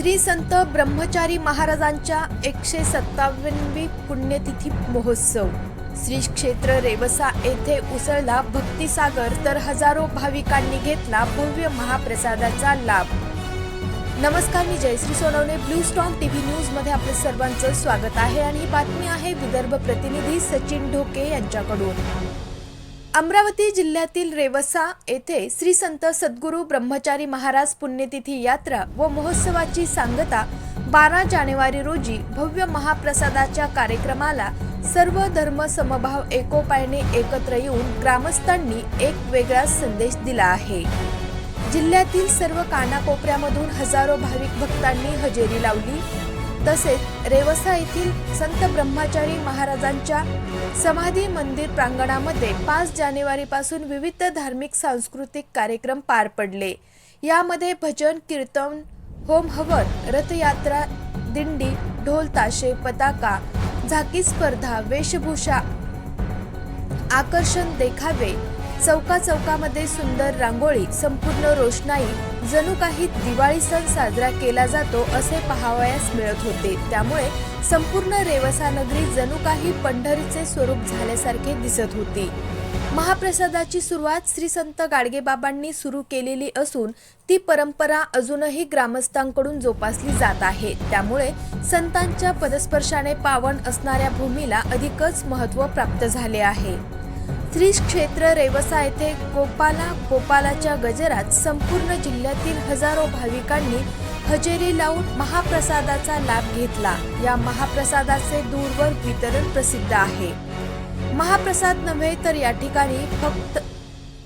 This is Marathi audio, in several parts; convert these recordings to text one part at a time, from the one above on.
श्री संत ब्रह्मचारी महाराजांच्या एकशे सत्तावन्नवी पुण्यतिथी महोत्सव. श्री क्षेत्र रेवसा येथे उसळला भक्तिसागर तर हजारो भाविकांनी घेतला भव्य महाप्रसादाचा लाभ. नमस्कार मी Jayashree Sonawane. Blue Stone TV न्यूजमध्ये आपलं सर्वांचं स्वागत आहे आणि ही बातमी आहे विदर्भ प्रतिनिधी सचिन ढोके यांच्याकडून. अमरावती जिल्ह्यातील रेवसा येथे श्री संत सद्गुरू ब्रह्मचारी महाराज पुण्यतिथी यात्रा व महोत्सवाची सांगता बारा जानेवारी रोजी भव्य महाप्रसादाच्या कार्यक्रमाला सर्व धर्म समभाव एकोपायने एकत्र येऊन ग्रामस्थांनी एक वेगळा संदेश दिला आहे. जिल्ह्यातील सर्व कानाकोपऱ्यामधून हजारो भाविक भक्तांनी हजेरी लावली. तसेच रेवसा येथील संत ब्रह्मचारी महाराजांच्या समाधी मंदिर प्रांगणामध्ये पाच जानेवारीपासून विविध धार्मिक सांस्कृतिक कार्यक्रम पार पडले. यामध्ये भजन कीर्तन होम हवन रथयात्रा दिंडी ढोल ताशे पताका झाकी स्पर्धा वेशभूषा आकर्षण देखावे चौका चौकामध्ये सुंदर रांगोळी संपूर्ण रोषणाई जणू काही दिवाळी सण साजरा केला जातो असे पाहावयास मिळत होते. त्यामुळे संपूर्ण रेवसा नगरी जणू काही पंढरीचे स्वरूप झाल्यासारखे दिसत होती. महाप्रसादाची सुरुवात श्री संत गाडगेबाबांनी सुरू केलेली असून ती परंपरा अजूनही ग्रामस्थांकडून जोपासली जात आहे. त्यामुळे संतांच्या पदस्पर्शाने पावन असणाऱ्या भूमीला अधिकच महत्त्व प्राप्त झाले आहे. श्री क्षेत्र रेवसा येथे गोपाला गोपालाच्या गजरात संपूर्ण जिल्ह्यातील हजारो भाविकांनी हजेरी लावून महाप्रसादाचा लाभ घेतला. या महाप्रसादाचे दूरवर वितरण प्रसिद्ध आहे. महाप्रसाद नव्हे तर या ठिकाणी फक्त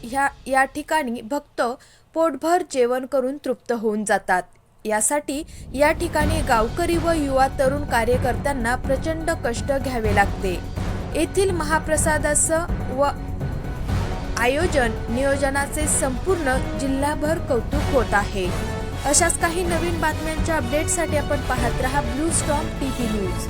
ह्या या ठिकाणी भक्त पोटभर जेवण करून तृप्त होऊन जातात. यासाठी या ठिकाणी गावकरी व युवा तरुण कार्यकर्त्यांना प्रचंड कष्ट घ्यावे लागते. येथील महाप्रसादाचं व आयोजन नियोजनाचे संपूर्ण जिल्हाभर कौतुक होत आहे. अशाच काही नवीन बातम्यांच्या अपडेटसाठी आपण पाहत रहा ब्लू स्टॉम टीव्ही न्यूज